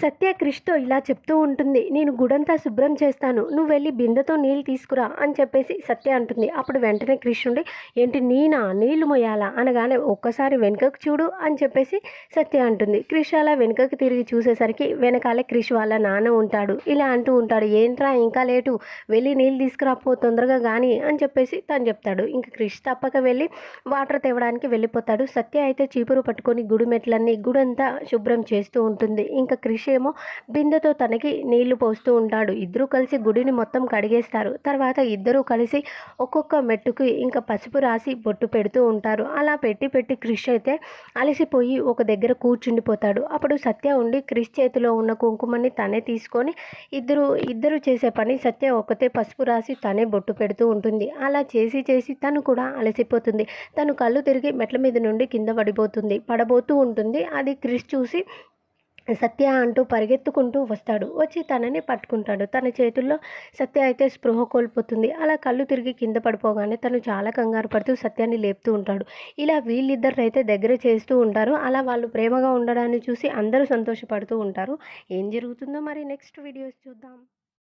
సత్య క్రిష్తో ఇలా చెప్తూ ఉంటుంది నేను గుడంతా శుభ్రం చేస్తాను నువ్వు వెళ్ళి బిందెతో నీళ్ళు తీసుకురా అని చెప్పేసి సత్య అంటుంది. అప్పుడు వెంటనే క్రిష్ ఉండి ఏంటి నేనా? నీళ్ళు మొయ్యాలా అనగానే ఒక్కసారి వెనుకకు చూడు అని చెప్పేసి సత్య అంటుంది. క్రిష్ అలా వెనుకకు తిరిగి చూసేసరికి వెనకాలే క్రిష్ వాళ్ళ నాన్న ఉంటాడు. ఇలా అంటూ ఉంటాడు ఏంట్రా ఇంకా లేటు? వెళ్ళి నీళ్ళు తీసుకురాపో తొందరగా కానీ అని చెప్పేసి తను చెప్తాడు. ఇంకా క్రిష్ తప్పక వెళ్ళి వాటర్ తేవడానికి వెళ్ళిపోతాడు. సత్య అయితే చీపురు పట్టుకొని గుడి మెట్లన్నీ గుడంతా శుభ్రం చేస్తూ ఉంటుంది. ఇంకా క్రిష్ ఏమో బిందెతో తనకి నీళ్ళు పోస్తూ ఉంటాడు. ఇద్దరూ కలిసి గుడిని మొత్తం కడిగేస్తారు. తర్వాత ఇద్దరూ కలిసి ఒక్కొక్క మెట్టుకి ఇంకా పసుపు రాసి బొట్టు పెడుతూ ఉంటారు. అలా పెట్టి పెట్టి క్రిష్ అయితే అలసిపోయి ఒక దగ్గర కూర్చుండిపోతాడు. అప్పుడు సత్య ఉండి క్రిష్ చేతిలో ఉన్న కుంకుమని తనే తీసుకొని ఇద్దరు ఇద్దరు చేసే పని సత్య ఒకతే పసుపు రాసి తనే బొట్టు పెడుతూ ఉంటుంది. అలా చేసి చేసి తను కూడా అలసిపోతుంది. తను కళ్ళు తిరిగి మెట్ల మీద నుండి కింద పడిపోతుంది. పడబోతూ ఉంటుంది. అది క్రిష్ చూసి సత్య అంటూ పరిగెత్తుకుంటూ వస్తాడు. వచ్చి తనని పట్టుకుంటాడు. తన చేతుల్లో సత్య అయితే స్పృహ కోల్పోతుంది. అలా కళ్ళు తిరిగి కింద పడిపోగానే తను చాలా కంగారు పడుతూ సత్యాన్ని లేపుతూ ఉంటాడు. ఇలా వీళ్ళిద్దరు అయితే దగ్గర చేస్తూ ఉంటారు. అలా వాళ్ళు ప్రేమగా ఉండడాన్ని చూసి అందరూ సంతోషపడుతూ ఉంటారు. ఏం జరుగుతుందో మరి నెక్స్ట్ వీడియోస్ చూద్దాం.